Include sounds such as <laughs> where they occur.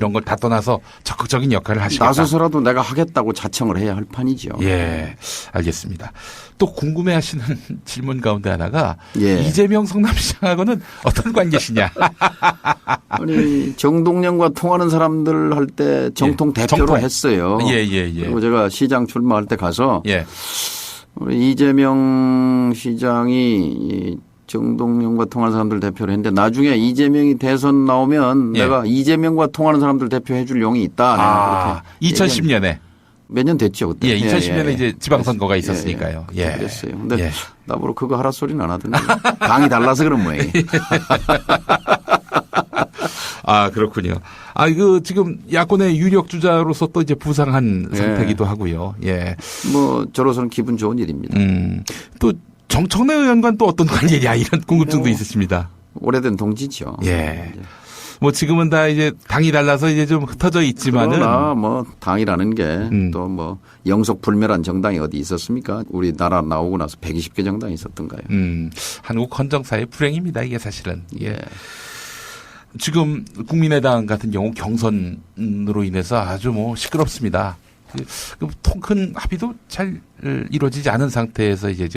이런 걸 다 떠나서 적극적인 역할을 하시겠다. 나서서라도 내가 하겠다고 자청을 해야 할 판이죠. 예, 알겠습니다. 또 궁금해하시는 <laughs> 질문 가운데 하나가 예. 이재명 성남시장하고는 어떤 관계시냐? <laughs> 아니 정동영과 통하는 사람들 할 때 정통 예, 대표로 정통. 했어요. 예, 예, 예. 그리고 제가 시장 출마할 때 가서 예, 우리 이재명 시장이 이 정동영과 통하는 사람들 대표를 했는데 나중에 이재명이 대선 나오면 예. 내가 이재명과 통하는 사람들 대표해 줄 용이 있다. 아, 그렇게 2010년에 몇 년 됐죠 그때. 예, 2010년에 이제 지방선거가 있었으니까요. 예, 예. 그랬어요. 근데 예. 나보러 그거 하라 소리는 안 하던데. 당이 달라서 그런 모양이에요. <laughs> 아, 그렇군요. 아, 이거 지금 야권의 유력 주자로서 또 이제 부상한 예. 상태기도 하고요. 예. 뭐 저로서는 기분 좋은 일입니다. 음, 또 정청래 의원과는 또 어떤 관계냐 이런 궁금증도 뭐. 있으십니다. 오래된 동지죠. 예. 뭐 지금은 다 이제 당이 달라서 이제 좀 흩어져 있지만은 그러나 뭐 당이라는 게 음. 또뭐 영속 불멸한 정당이 어디 있었습니까? 우리 나라 나오고 나서 120개 정당이 있었던가요? 음, 한국 헌정사의 불행입니다. 이게 사실은. 예. 예. 지금 국민의당 같은 경우 경선으로 인해서 아주 뭐 시끄럽습니다. 그통큰 합의도 잘 이루어지지 않은 상태에서 이제